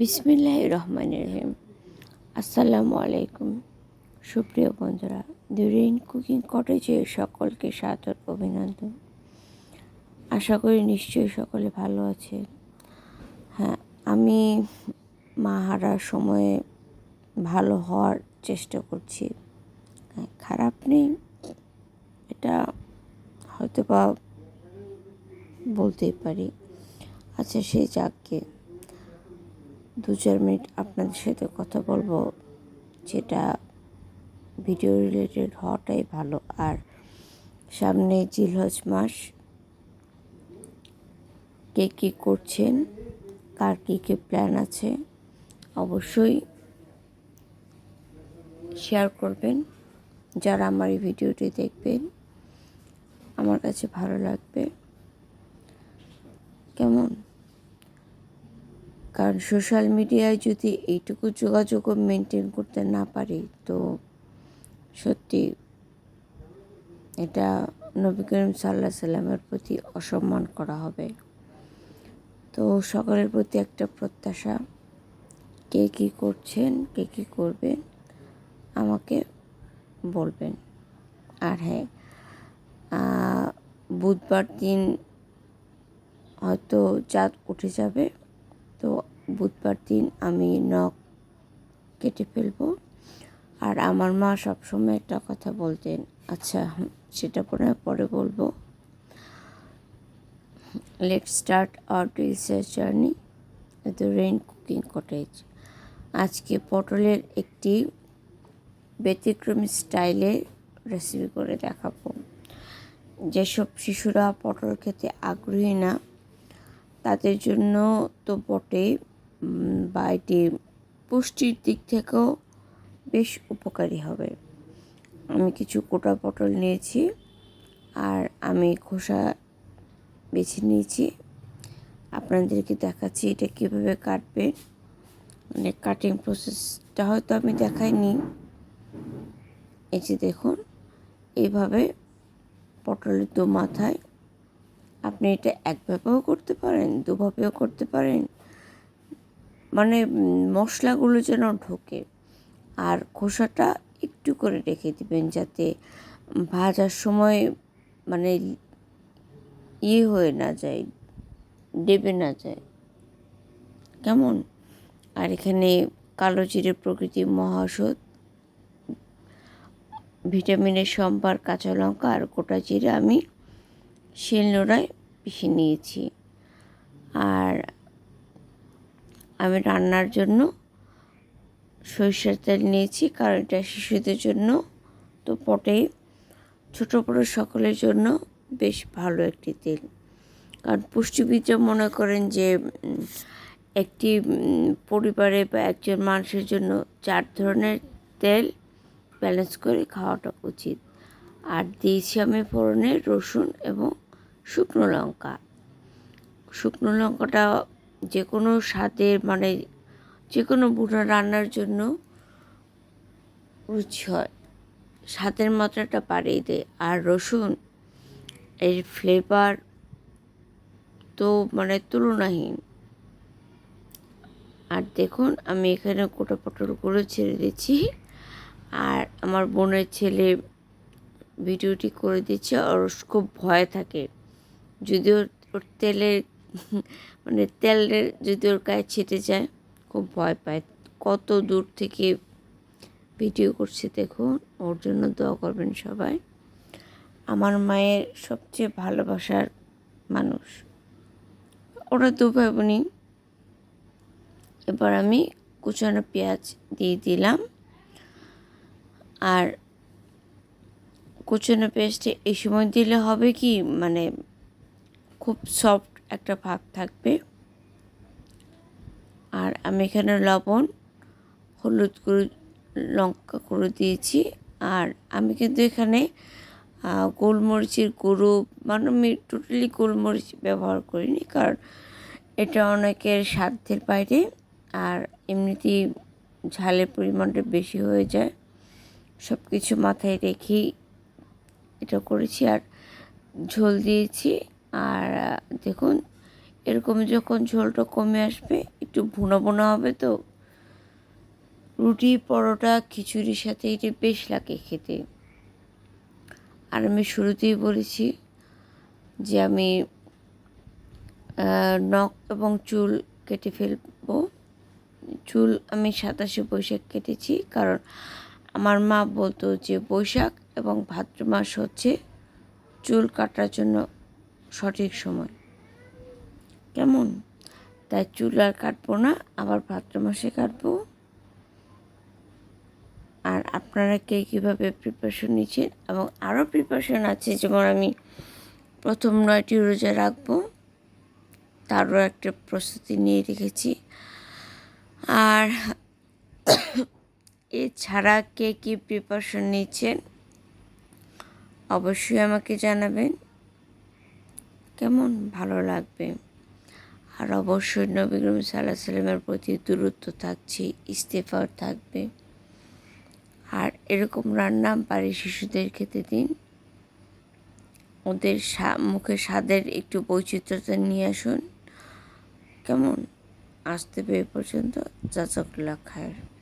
বিসমিল্লাহ রহমান রহিম আসসালামু আলাইকুম সুপ্রিয় বন্ধুরা দি রেইন কুকিং কটেজে সকলকে সাদর অভিনন্দন। আশা করি নিশ্চয়ই সকলে ভালো আছে হ্যাঁ আমি মা হারার সময়ে ভালো হওয়ার চেষ্টা করছি। হ্যাঁ খারাপ নেই, এটা হয়তো বা বলতেই পারি। আচ্ছা সেই যাককে দু চার মিনিট আপনাদের সাথে কথা বলব, যেটা ভিডিও রিলেটেড হওয়াটাই ভালো। আর সামনে জিলহজ মাস, কে কী করছেন, কার কী কী প্ল্যান আছে, অবশ্যই শেয়ার করবেন। যারা আমার এই ভিডিওটি দেখবেন, আমার কাছে ভালো লাগবে। কেমন? কারণ সোশ্যাল মিডিয়ায় যদি এইটুকু যোগাযোগও মেনটেন করতে না পারি, তো সত্যি এটা নবী করিম সাল্লাহ সাল্লামের প্রতি অসম্মান করা হবে। তো সকলের প্রতি একটা প্রত্যাশা, কে কী করছেন, কে কী করবেন, আমাকে বলবেন। আর হ্যাঁ বুধবার দিন হয়তো চাঁদ উঠে যাবে তো বুধবার দিন আমি নখ কেটে ফেলব। আর আমার মা সবসময় একটা কথা বলতেন আচ্ছা সেটা পরে পরে বলব। Let start our research journey the rain cooking cottage আজকে পটলের একটি ব্যতিক্রমী স্টাইলে রেসিপি করে দেখাবো। যেসব শিশুরা পটল খেতে আগ্রহী না তাদের জন্য তো বটে বা এটি পুষ্টির দিক থেকেও বেশ উপকারী হবে। আমি কিছু কোটা পটল নিয়েছি আর আমি খোসা বেছে নিয়েছি। আপনাদেরকে দেখাচ্ছি এটা কীভাবে কাটবে। মানে কাটিং প্রসেসটা হয়তো আমি দেখাইনি। এই যে দেখুন, এইভাবে পটলের দু মাথায় আপনি এটা একভাবেও করতে পারেন দুভাবেও করতে পারেন। মানে মশলাগুলো যেন ঢোকে। আর খোসাটা একটু করে রেখে দিবেন যাতে ভাজার সময় মানে ইয়ে হয়ে না যায় দেবে না যায়। কেমন? আর এখানে কালো জিরে প্রকৃতি মহাসত ভিটামিনের সম্বার কাঁচা লঙ্কা আর গোটা জিরে আমি শিলনোড়ায় পিষে নিয়েছি। আর আমি রান্নার জন্য সরিষার তেল নিয়েছি, কারণ এটা শিশুদের জন্য তো পটে ছোটো বড়ো সকলের জন্য বেশ ভালো একটি তেল। কারণ পুষ্টিবিদরা মনে করেন যে একটি পরিবারে বা একজন মানুষের জন্য চার ধরনের তেল ব্যালেন্স করে খাওয়াটা উচিত। আর দিয়েছি আমি ফোড়নে রসুন এবং শুকনো লঙ্কা। শুকনো লঙ্কাটা যে কোনো স্বাদের মানে যে কোনো বুড়ো রান্নার জন্য রুচি হয়। স্বাদের মাত্রাটা বাড়িয়ে দেয়। আর রসুন, এর ফ্লেভার তো মানে তুলনাহীন। আর দেখুন, আমি এখানে গোটা পটলগুলো ছেড়ে দিচ্ছি। আর আমার বোনের ছেলে ভিডিওটি করে দিচ্ছে, ওর খুব ভয় থাকে। যদিও ওর তেলের মানে তেলের যদি ওর গায়ে ছেটে যায়, খুব ভয় পায়। কত দূর থেকে ভিডিও করছে দেখুন, ওর জন্য দোয়া করবেন সবাই। আমার মায়ের সবচেয়ে ভালোবাসার মানুষ। ওরা দু ভাই বোনই এবার আমি কুচানো পেঁয়াজ দিয়ে দিলাম। আর কুচানো পেঁয়াজটা এই সময় দিলে হবে কি মানে খুব সফট একটা ভাব থাকবে। আর আমি এখানে লবণ, হলুদ গুঁড়ো, লঙ্কা গুঁড়ো দিয়েছি। আর আমি কিন্তু এখানে গোলমরিচের গুঁড়ো মানে আমি টোটালি গোলমরিচ ব্যবহার করিনি, কারণ এটা অনেকের সাধ্যের বাইরে। আর এমনিতেই ঝালের পরিমাণটা বেশি হয়ে যায়। সব কিছু মাথায় রেখেই এটা করেছি। আর ঝোল দিয়েছি। আর দেখুন, এরকম যখন ঝোলটা কমে আসবে, একটু ভুনা ভুনা হবে তো, রুটি, পরোটা, খিচুড়ির সাথে এটা বেশ লাগে খেতে। আর আমি শুরুতেই বলেছি যে আমি নখ এবং চুল কেটে ফেলব। চুল আমি সাতাশে বৈশাখ কেটেছি কারণ আমার মা বলতো যে বৈশাখ এবং ভাদ্র মাস হচ্ছে চুল কাটার জন্য সঠিক সময়। কেমন? তাই চুল আর কাটবো না, আবার ভাদ্র মাসে কাটবো। আর আপনারা কে কীভাবে প্রিপারেশন নিচ্ছেন এবং আরও প্রিপারেশন আছে, যেমন আমি প্রথম নয়টি রোজা রাখব, তারও একটা প্রস্তুতি নিয়ে রেখেছি। আর এছাড়া কে কী প্রিপারেশন নিচ্ছেন, অবশ্যই আমাকে জানাবেন। কেমন ভালো লাগবে? আর অবশ্যই নবী করিম সাল্লাহ সাল্লামের প্রতি দূরত্ব থাকছে, ইস্তেফার থাকবে। আর এরকম রান্না বাড়ির শিশুদের খেতে দিন। ওদের মুখে স্বাদের একটু বৈচিত্র্যতা নিয়ে আসুন। কেমন? আসতে পেয়ে পর্যন্ত। জাজাকুল্লাহ খায়ের।